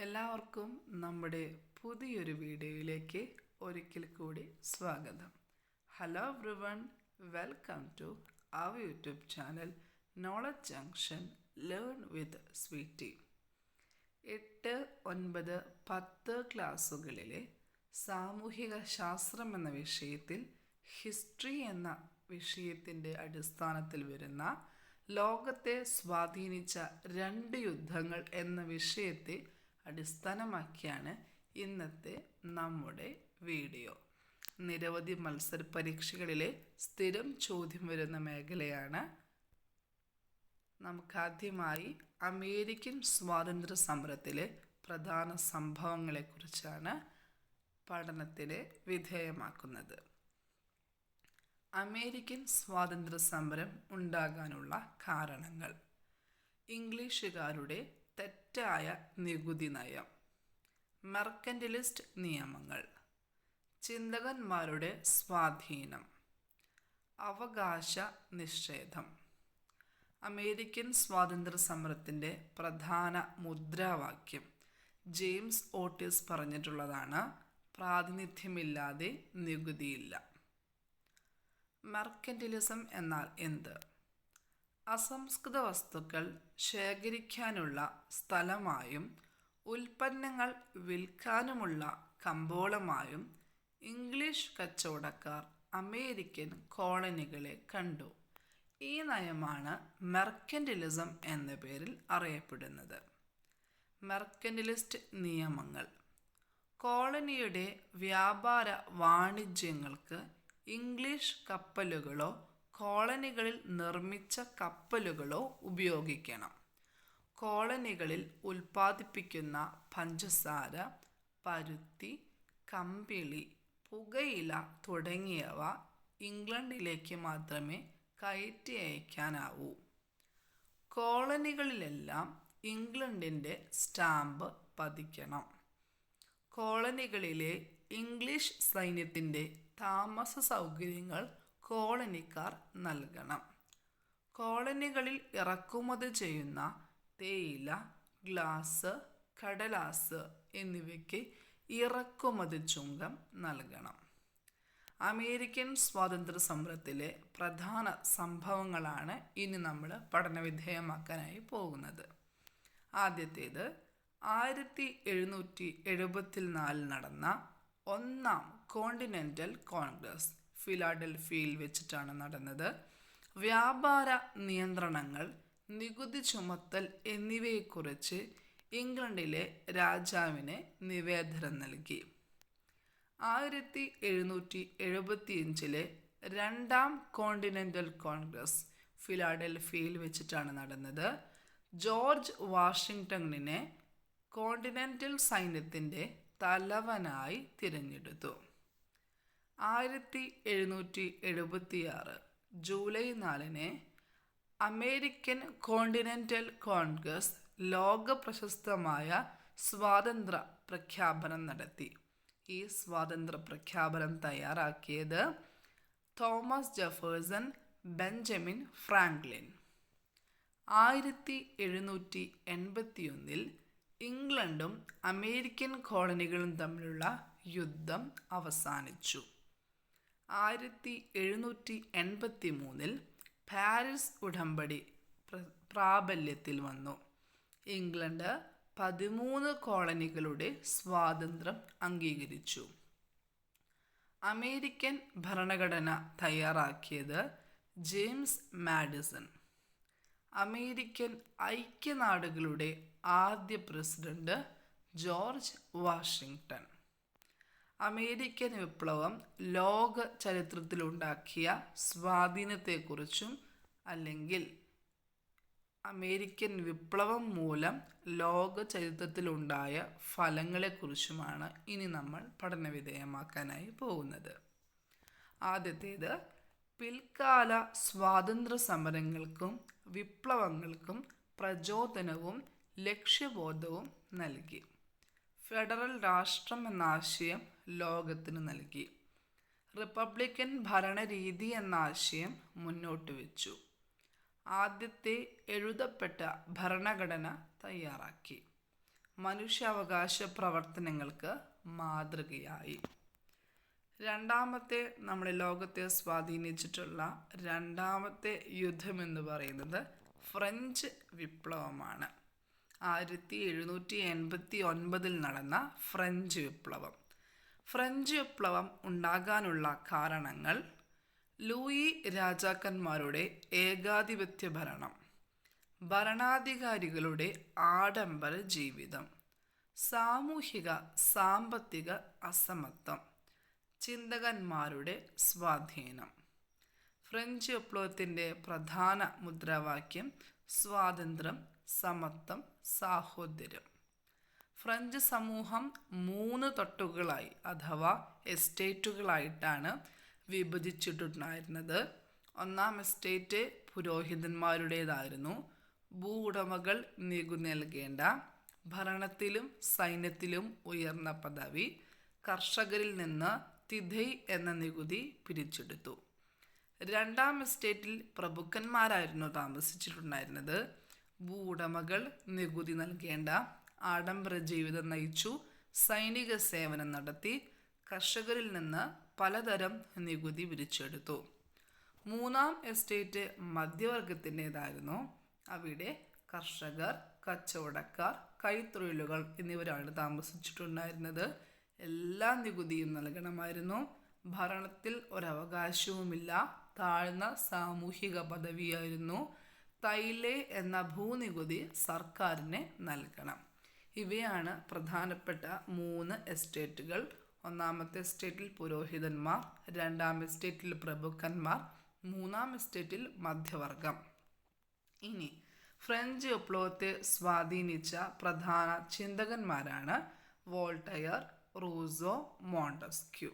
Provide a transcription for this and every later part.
എല്ലാവർക്കും നമ്മുടെ പുതിയൊരു വീഡിയോയിലേക്ക് ഒരിക്കൽ കൂടി സ്വാഗതം. Hello everyone welcome to our YouTube channel Knowledge Junction learn with Sweety എട്ട് ഒൻപത് പത്ത് ക്ലാസ്സുകളിലെ സാമൂഹിക ശാസ്ത്രം എന്ന വിഷയത്തിൽ ഹിസ്റ്ററി എന്ന വിഷയത്തിന്റെ അടിസ്ഥാനത്തിൽ വരുന്ന ലോകത്തെ സ്വാധീനിച്ച രണ്ട് യുദ്ധങ്ങൾ എന്ന വിഷയത്തെ അടിസ്ഥാനമാക്കിയാണ് ഇന്നത്തെ നമ്മുടെ വീഡിയോ. നിരവധി മത്സര പരീക്ഷകളിലെ സ്ഥിരം ചോദ്യം വരുന്ന മേഖലയാണ് നമുക്കാദ്യമായി അമേരിക്കൻ സ്വാതന്ത്ര്യ സമരത്തിലെ പ്രധാന സംഭവങ്ങളെക്കുറിച്ചാണ് പഠനത്തിന് വിധേയമാക്കുന്നത്. അമേരിക്കൻ സ്വാതന്ത്ര്യ സമരം ഉണ്ടാകാനുള്ള കാരണങ്ങൾ. ഇംഗ്ലീഷുകാരുടെ തെറ്റായ നികുതി നയം മെർക്കന്റലിസ്റ്റ് നിയമങ്ങൾ. ചിന്തകന്മാരുടെ സ്വാധീനം. അവകാശ നിഷേധം. അമേരിക്കൻ സ്വാതന്ത്ര്യ സമരത്തിന്റെ പ്രധാന മുദ്രാവാക്യം ജെയിംസ് ഓട്ടിസ് പറഞ്ഞിട്ടുള്ളതാണ് പ്രാതിനിധ്യമില്ലാതെ നികുതിയില്ല. മെർക്കന്റിലിസം എന്നാൽ എന്ത്? അസംസ്കൃത വസ്തുക്കൾ ശേഖരിക്കാനുള്ള സ്ഥലമായും ഉൽപ്പന്നങ്ങൾ വിൽക്കാനുമുള്ള കമ്പോളമായും ഇംഗ്ലീഷ് കച്ചവടക്കാർ അമേരിക്കൻ കോളനികളെ കണ്ടു. ഈ നയമാണ് മെർക്കൻഡിലിസം എന്ന പേരിൽ അറിയപ്പെടുന്നത്. മെർക്കൻഡിലിസ്റ്റ് നിയമങ്ങൾ. കോളനിയുടെ വ്യാപാര വാണിജ്യങ്ങൾക്ക് ഇംഗ്ലീഷ് കപ്പലുകളോ കോളനികളിൽ നിർമ്മിച്ച കപ്പലുകളോ ഉപയോഗിക്കണം. കോളനികളിൽ ഉൽപ്പാദിപ്പിക്കുന്ന പഞ്ചസാര പരുത്തി കമ്പിളി പുകയില തുടങ്ങിയവ ഇംഗ്ലണ്ടിലേക്ക് മാത്രമേ കയറ്റി അയക്കാനാവൂ. കോളനികളിലെല്ലാം ഇംഗ്ലണ്ടിന്റെ സ്റ്റാമ്പ് പതിക്കണം. കോളനികളിലെ ഇംഗ്ലീഷ് സൈന്യത്തിന്റെ താമസ സൗകര്യങ്ങൾ കോളനിക്കാർ നൽകണം. കോളനികളിൽ ഇറക്കുമതി ചെയ്യുന്ന തേയില ഗ്ലാസ് കടലാസ് എന്നിവയ്ക്ക് ഇറക്കുമതി ചുങ്കം നൽകണം. അമേരിക്കൻ സ്വാതന്ത്ര്യ സമരത്തിലെ പ്രധാന സംഭവങ്ങളാണ് ഇനി നമ്മൾ പഠനവിധേയമാക്കാനായി പോകുന്നത്. ആദ്യത്തേത് ആയിരത്തി എഴുന്നൂറ്റി എഴുപത്തി നാലിൽ നടന്ന ഒന്നാം കോണ്ടിനെന്റൽ കോൺഗ്രസ് ഫിലാഡൽഫിയയിൽ വെച്ചിട്ടാണ് നടന്നത്. വ്യാപാര നിയന്ത്രണങ്ങൾ നികുതി ചുമത്തൽ എന്നിവയെക്കുറിച്ച് ഇംഗ്ലണ്ടിലെ രാജാവിന് നിവേദനം നൽകി. ആയിരത്തി എഴുന്നൂറ്റി എഴുപത്തിയഞ്ചിലെ രണ്ടാം കോണ്ടിനെന്റൽ കോൺഗ്രസ് ഫിലാഡൽഫിയയിൽ വെച്ചിട്ടാണ് നടന്നത്. ജോർജ് വാഷിങ്ടണിനെ കോണ്ടിനെന്റൽ സൈന്യത്തിന്റെ തലവനായി തിരഞ്ഞെടുത്തു. ആയിരത്തി എഴുന്നൂറ്റി എഴുപത്തിയാറ് ജൂലൈ നാലിന് അമേരിക്കൻ കോണ്ടിനെന്റൽ കോൺഗ്രസ് ലോക പ്രശസ്തമായ സ്വാതന്ത്ര്യ പ്രഖ്യാപനം നടത്തി. ഈ സ്വാതന്ത്ര്യ പ്രഖ്യാപനം തയ്യാറാക്കിയത് തോമസ് ജെഫേഴ്സൺ ബെഞ്ചമിൻ ഫ്രാങ്ക്ലിൻ. ആയിരത്തി എഴുന്നൂറ്റി എൺപത്തിയൊന്നിൽ ഇംഗ്ലണ്ടും അമേരിക്കൻ കോളനികളും തമ്മിലുള്ള യുദ്ധം അവസാനിച്ചു. ആയിരത്തി എഴുന്നൂറ്റി എൺപത്തി മൂന്നിൽ പാരീസ് ഉടമ്പടി പ്രാബല്യത്തിൽ വന്നു. ഇംഗ്ലണ്ട് പതിമൂന്ന് കോളനികളുടെ സ്വാതന്ത്ര്യം അംഗീകരിച്ചു. അമേരിക്കൻ ഭരണഘടന തയ്യാറാക്കിയത് ജെയിംസ് മാഡിസൺ. അമേരിക്കൻ ഐക്യനാടുകളുടെ ആദ്യ പ്രസിഡന്റ് ജോർജ് വാഷിങ്ടൺ അമേരിക്കൻ വിപ്ലവം ലോക ചരിത്രത്തിലുണ്ടാക്കിയ സ്വാധീനത്തെക്കുറിച്ചും അല്ലെങ്കിൽ അമേരിക്കൻ വിപ്ലവം മൂലം ലോക ചരിത്രത്തിലുണ്ടായ ഫലങ്ങളെക്കുറിച്ചുമാണ് ഇനി നമ്മൾ പഠനവിധേയമാക്കാനായി പോകുന്നത്. ആദ്യത്തേത് പിൽക്കാല സ്വാതന്ത്ര്യ സമരങ്ങൾക്കും വിപ്ലവങ്ങൾക്കും പ്രചോദനവും ലക്ഷ്യബോധവും നൽകി. ഫെഡറൽ രാഷ്ട്രം എന്ന ആശയം ലോകത്തിന് നൽകി. റിപ്പബ്ലിക്കൻ ഭരണരീതി എന്ന ആശയം മുന്നോട്ട് വെച്ചു. ആദ്യത്തെ എഴുതപ്പെട്ട ഭരണഘടന തയ്യാറാക്കി. മനുഷ്യാവകാശ പ്രവർത്തനങ്ങൾക്ക് മാതൃകയായി. രണ്ടാമത്തെ നമ്മുടെ ലോകത്തെ സ്വാധീനിച്ചിട്ടുള്ള രണ്ടാമത്തെ യുദ്ധം എന്ന് പറയുന്നത് ഫ്രഞ്ച് വിപ്ലവമാണ്. ആയിരത്തി എഴുന്നൂറ്റി എൺപത്തി ഒൻപതിൽ നടന്ന ഫ്രഞ്ച് വിപ്ലവം. ഫ്രഞ്ച് വിപ്ലവം ഉണ്ടാകാനുള്ള കാരണങ്ങൾ ലൂയി രാജാക്കന്മാരുടെ ഏകാധിപത്യ ഭരണം ഭരണാധികാരികളുടെ ആഡംബര ജീവിതം സാമൂഹിക സാമ്പത്തിക അസമത്വം ചിന്തകന്മാരുടെ സ്വാധീനം. ഫ്രഞ്ച് വിപ്ലവത്തിന്റെ പ്രധാന മുദ്രാവാക്യം സ്വാതന്ത്ര്യം സമത്വം സാഹോദര്യം. ഫ്രഞ്ച് സമൂഹം മൂന്ന് തൊട്ടുകളായി അഥവാ എസ്റ്റേറ്റുകളായിട്ടാണ് വിഭജിച്ചിട്ടുണ്ടായിരുന്നത്. ഒന്നാം എസ്റ്റേറ്റ് പുരോഹിതന്മാരുടേതായിരുന്നു. ഭൂ ഉടമകൾ നികുതി നൽകേണ്ട ഭരണത്തിലും സൈന്യത്തിലും ഉയർന്ന പദവി കർഷകരിൽ നിന്ന് തിഥൈ എന്ന നികുതി പിരിച്ചെടുത്തു. രണ്ടാം എസ്റ്റേറ്റിൽ പ്രഭുക്കന്മാരായിരുന്നു താമസിച്ചിട്ടുണ്ടായിരുന്നത്. ഭൂ ഉടമകൾ നികുതി നൽകേണ്ട ആഡംബര ജീവിതം നയിച്ചു സൈനിക സേവനം നടത്തി കർഷകരിൽ നിന്ന് പലതരം നികുതി പിരിച്ചെടുത്തു. മൂന്നാം എസ്റ്റേറ്റ് മധ്യവർഗത്തിന്റെതായിരുന്നു. അവിടെ കർഷകർ കച്ചവടക്കാർ കൈത്തൊഴിലുകൾ എന്നിവരാണ് താമസിച്ചിട്ടുണ്ടായിരുന്നത്. എല്ലാ നികുതിയും നൽകണമായിരുന്നു. ഭരണത്തിൽ ഒരവകാശവുമില്ല. താഴ്ന്ന സാമൂഹിക പദവിയായിരുന്നു. തൈലേ എന്ന ഭൂനികുതി സർക്കാരിന് നൽകണം. ഇവയാണ് പ്രധാനപ്പെട്ട മൂന്ന് എസ്റ്റേറ്റുകൾ. ഒന്നാമത്തെ എസ്റ്റേറ്റിൽ പുരോഹിതന്മാർ രണ്ടാം എസ്റ്റേറ്റിൽ പ്രഭുക്കന്മാർ മൂന്നാം എസ്റ്റേറ്റിൽ മധ്യവർഗം. ഇനി ഫ്രഞ്ച് വിപ്ലവത്തെ സ്വാധീനിച്ച പ്രധാന ചിന്തകന്മാരാണ് വോൾട്ടയർ റൂസോ മോണ്ടസ്ക്യൂ.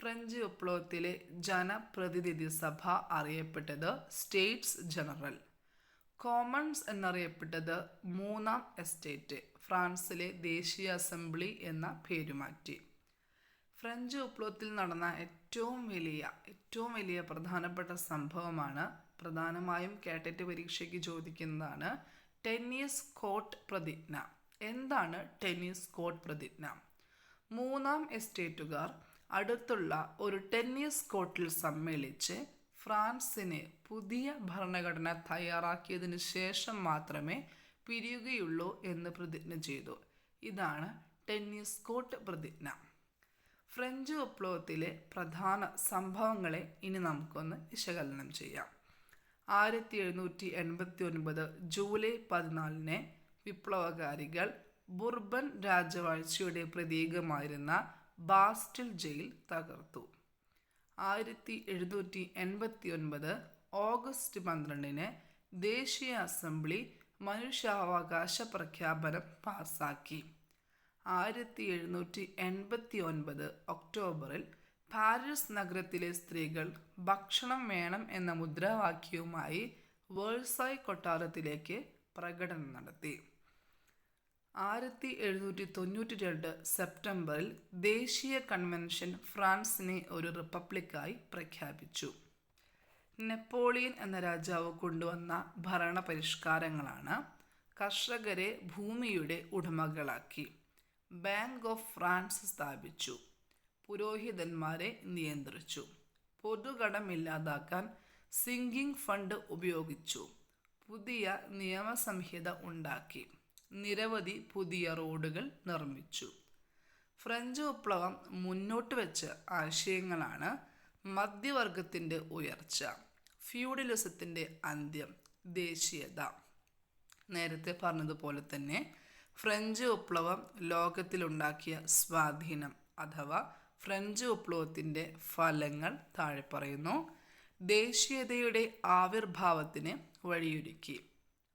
ഫ്രഞ്ച് വിപ്ലവത്തിലെ ജനപ്രതിനിധി സഭ അറിയപ്പെട്ടത് സ്റ്റേറ്റ്സ് ജനറൽ. കോമൺസ് എന്നറിയപ്പെട്ടത് മൂന്നാം എസ്റ്റേറ്റ് ഫ്രാൻസിലെ ദേശീയ അസംബ്ലി എന്ന പേരുമാറ്റി ഫ്രഞ്ച് വിപ്ലവത്തിൽ നടന്ന ഏറ്റവും വലിയ ഏറ്റവും വലിയ പ്രധാനപ്പെട്ട സംഭവമാണ് പ്രധാനമായും കാറ്ററ്റ് പരീക്ഷയ്ക്ക് ചോദിക്കുന്നതാണ് ടെന്നീസ് കോട്ട് പ്രതിജ്ഞ. എന്താണ് ടെന്നീസ് കോട്ട് പ്രതിജ്ഞ? മൂന്നാം എസ്റ്റേറ്റുകാർ അടുത്തുള്ള ഒരു ടെന്നീസ് കോർട്ടിൽ സമ്മേളിച്ച് ഫ്രാൻസിന് പുതിയ ഭരണഘടന തയ്യാറാക്കിയതിനു ശേഷം മാത്രമേ പിരിയുകയുള്ളൂ എന്ന് പ്രതിജ്ഞ ചെയ്തു. ഇതാണ് ടെന്നീസ് കോട്ട് പ്രതിജ്ഞ. ഫ്രഞ്ച് വിപ്ലവത്തിലെ പ്രധാന സംഭവങ്ങളെ ഇനി നമുക്കൊന്ന് വിശകലനം ചെയ്യാം. ആയിരത്തി എഴുന്നൂറ്റി എൺപത്തി ഒൻപത് ജൂലൈ പതിനാലിന് വിപ്ലവകാരികൾ ബുർബൻ രാജവാഴ്ചയുടെ പ്രതീകമായിരുന്ന ബാസ്റ്റിൽ ജയിൽ തകർത്തു. ആയിരത്തി എഴുന്നൂറ്റി എൺപത്തി ഒൻപത് ഓഗസ്റ്റ് പന്ത്രണ്ടിന് ദേശീയ അസംബ്ലി മനുഷ്യാവകാശ പ്രഖ്യാപനം പാസാക്കി. ആയിരത്തി എഴുന്നൂറ്റി എൺപത്തി ഒൻപത് ഒക്ടോബറിൽ പാരീസ് നഗരത്തിലെ സ്ത്രീകൾ ഭക്ഷണം വേണം എന്ന മുദ്രാവാക്യവുമായി വേഴ്സായ് കൊട്ടാരത്തിലേക്ക് പ്രകടനം നടത്തി. ആയിരത്തി എഴുന്നൂറ്റി തൊണ്ണൂറ്റി രണ്ട് സെപ്റ്റംബറിൽ ദേശീയ കൺവെൻഷൻ ഫ്രാൻസിനെ ഒരു റിപ്പബ്ലിക്കായി പ്രഖ്യാപിച്ചു. നെപ്പോളിയൻ എന്ന രാജാവ് കൊണ്ടുവന്ന ഭരണ പരിഷ്കാരങ്ങളാണ് കർഷകരെ ഭൂമിയുടെ ഉടമകളാക്കി. ബാങ്ക് ഓഫ് ഫ്രാൻസ് സ്ഥാപിച്ചു. പുരോഹിതന്മാരെ നിയന്ത്രിച്ചു. പൊതുകടമില്ലാതാക്കാൻ സിങ്കിങ് ഫണ്ട് ഉപയോഗിച്ചു. പുതിയ നിയമസംഹിത ഉണ്ടാക്കി. നിരവധി പുതിയ റോഡുകൾ നിർമ്മിച്ചു. ഫ്രഞ്ച് വിപ്ലവം മുന്നോട്ട് വെച്ച ആശയങ്ങളാണ് മധ്യവർഗത്തിന്റെ ഉയർച്ച ഫ്യൂഡലിസത്തിന്റെ അന്ത്യം ദേശീയത. നേരത്തെ പറഞ്ഞതുപോലെ തന്നെ ഫ്രഞ്ച് വിപ്ലവം ലോകത്തിലുണ്ടാക്കിയ സ്വാധീനം അഥവാ ഫ്രഞ്ച് വിപ്ലവത്തിന്റെ ഫലങ്ങൾ താഴെ പറയുന്നു ദേശീയതയുടെ ആവിർഭാവത്തിന് വഴിയൊരുക്കി.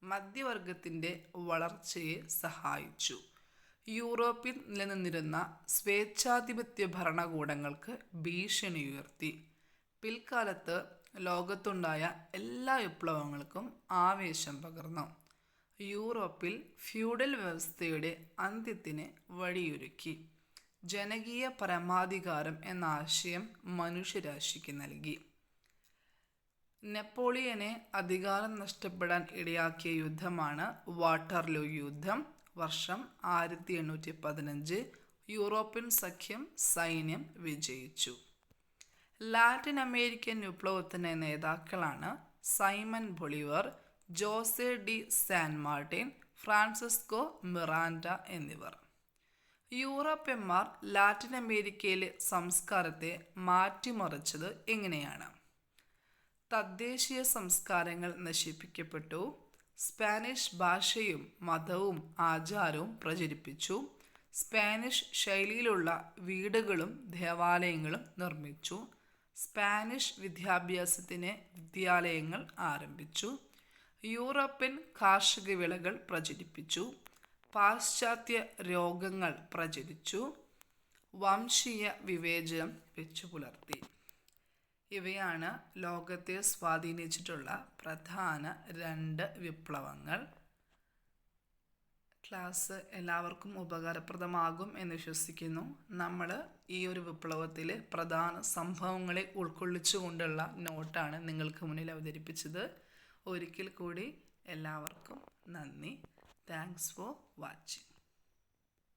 മധ്യവർഗത്തിന്റെ വളർച്ചയെ സഹായിച്ചു. യൂറോപ്പിൽ നിലനിന്നിരുന്ന സ്വേച്ഛാധിപത്യ ഭരണകൂടങ്ങൾക്ക് ഭീഷണി ഉയർത്തി. പിൽക്കാലത്ത് ലോകത്തുണ്ടായ എല്ലാ വിപ്ലവങ്ങൾക്കും ആവേശം പകർന്നു. യൂറോപ്പിൽ ഫ്യൂഡൽ വ്യവസ്ഥയുടെ അന്ത്യത്തിന് വഴിയൊരുക്കി. ജനകീയ പരമാധികാരം എന്ന ആശയം മനുഷ്യരാശിക്ക് നൽകി. നെപ്പോളിയനെ അധികാരം നഷ്ടപ്പെടാൻ ഇടയാക്കിയ യുദ്ധമാണ് വാട്ടർലൂ യുദ്ധം. വർഷം ആയിരത്തി എണ്ണൂറ്റി പതിനഞ്ച് യൂറോപ്യൻ സഖ്യം സൈന്യം വിജയിച്ചു. ലാറ്റിൻ അമേരിക്കൻ വിപ്ലവത്തിന്റെ നേതാക്കളാണ് Simon Bolivar Jose de San Martin Francisco Miranda എന്നിവർ. യൂറോപ്യന്മാർ ലാറ്റിൻ അമേരിക്കയിലെ സംസ്കാരത്തെ മാറ്റിമറിച്ചത് എങ്ങനെയാണ് തദ്ദേശീയ സംസ്കാരങ്ങൾ നശിപ്പിക്കപ്പെട്ടു. സ്പാനിഷ് ഭാഷയും മതവും ആചാരവും പ്രചരിപ്പിച്ചു. സ്പാനിഷ് ശൈലിയിലുള്ള വീടുകളും ദേവാലയങ്ങളും നിർമ്മിച്ചു. സ്പാനിഷ് വിദ്യാഭ്യാസത്തിന് വിദ്യാലയങ്ങൾ ആരംഭിച്ചു. യൂറോപ്യൻ കാർഷിക വിളകൾ പ്രചരിപ്പിച്ചു. പാശ്ചാത്യ രോഗങ്ങൾ പ്രചരിച്ചു. വംശീയ വിവേചനം വെച്ചു പുലർത്തി ഇവയാണ് ലോകത്തെ സ്വാധീനിച്ചിട്ടുള്ള പ്രധാന രണ്ട് വിപ്ലവങ്ങൾ. ക്ലാസ് എല്ലാവർക്കും ഉപകാരപ്രദമാകും എന്ന് വിശ്വസിക്കുന്നു. നമ്മൾ ഈ ഒരു വിപ്ലവത്തിലെ പ്രധാന സംഭവങ്ങളെ ഉൾക്കൊള്ളിച്ചുകൊണ്ടുള്ള നോട്ടാണ് നിങ്ങൾക്ക് മുന്നിൽ അവതരിപ്പിച്ചത്. ഒരിക്കൽ കൂടി എല്ലാവർക്കും നന്ദി. Thanks for watching